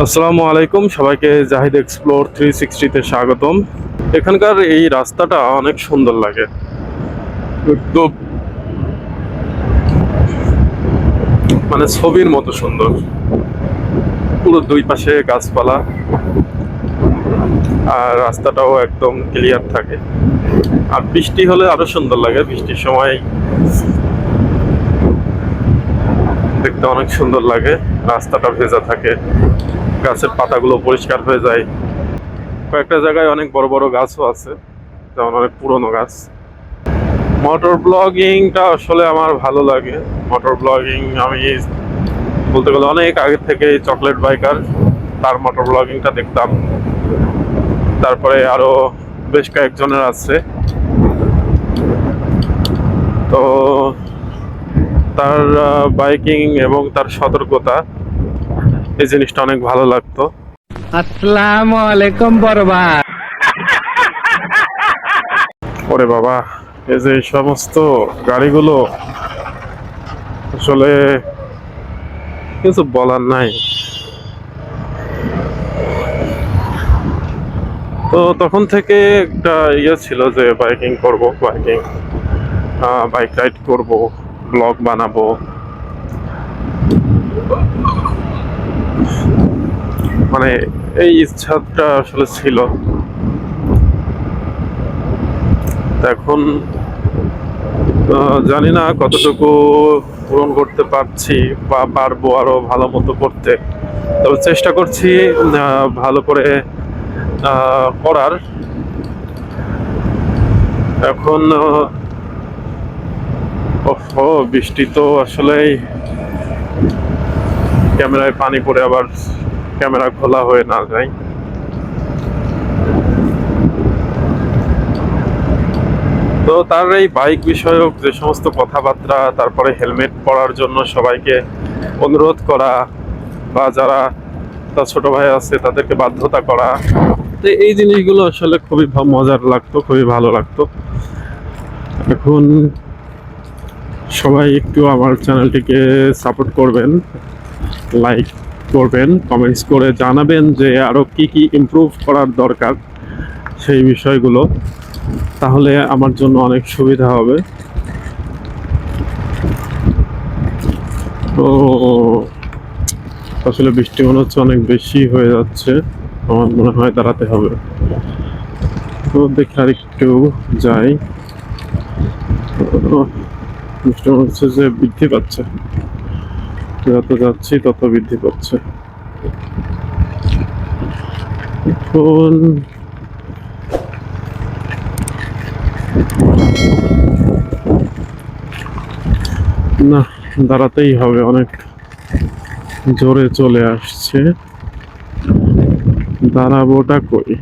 আসসালামু আলাইকুম, সবাইকে জাহিদ এক্সপ্লোর থ্রি সিক্সটিতে স্বাগতম। এখানকার এই রাস্তাটা অনেক সুন্দর লাগে। একদম মানে ছবির মতো সুন্দর। পুরো দুই পাশে গাছপালা। আর রাস্তাটাও একদম ক্লিয়ার থাকে। আর বৃষ্টি হলে আরও সুন্দর লাগে, বৃষ্টির সময় দেখতে অনেক সুন্দর লাগে, রাস্তাটা ভেজা থাকে। গাছের পাতাগুলো পরিষ্কার হয়ে যায়। কয়েকটা জায়গায় অনেক বড় বড় গাছও আছে, যেমন অনেক পুরনো গাছ। মোটর ব্লগিংটা আসলে আমার ভালো লাগে। মোটর ব্লগিং আমি বলতে গেলে অনেক আগে থেকে চকলেট বাইকার, তার মোটর ব্লগিংটা দেখতাম। তারপরে আরও বেশ কয়েকজনের আছে। তো তার বাইকিং এবং তার সতর্কতা এই জিনিসটা অনেক ভালো লাগতো। আসসালামু আলাইকুম বরবাদ। ওরে বাবা এই যে সমস্ত গাড়িগুলো আসলে কিছু বলার নাই। তো তখন থেকে একটা ইয়ে ছিল যে বাইকিং করব বাইকিং বাইক রাইড করব ব্লগ বানাবো। মানে এই ইচ্ছাটা আসলে ছিল। এখন জানি না কতটুকু পূরণ করতে পারছি বা পারব আরও ভালো মতো করতে। তবে চেষ্টা করছি ভালো করে করার। এখন বৃষ্টি তো আসলেই ক্যামেরায় পানি পড়ে আবার ক্যামেরা খোলা হয়ে না যায়। তো তার এই বাইক বিষয়ক যে সমস্ত কথাবার্তা, তারপরে হেলমেট পরার জন্য সবাইকে অনুরোধ করা বা যারা তার ছোট ভাই আছে, তাদেরকে বাধ্যতা করা। তো এই জিনিসগুলো আসলে খুবই মজার লাগতো, খুবই ভালো লাগতো। এখন সবাই একটু আমার চ্যানেলটিকে সাপোর্ট করবেন লাইক করবেন কমেন্টস করে জানাবেন যে আরও কি কি ইমপ্রুভ করার দরকার সেই বিষয়গুলো। তাহলে আমার জন্য অনেক সুবিধা হবে। তো আসলে বৃষ্টি মনে হচ্ছে অনেক বেশি হয়ে যাচ্ছে, আমার মনে হয় দাঁড়াতে হবে। তো দেখে আর একটু যাই বৃষ্টি মনে হচ্ছে যে বৃদ্ধি পাচ্ছে। যত যাচ্ছি, তত বৃদ্ধি পাচ্ছে। এখন না, দাঁড়াতেই হবে, অনেক জোরে চলে আসছে। দাঁড়াবোটা কই?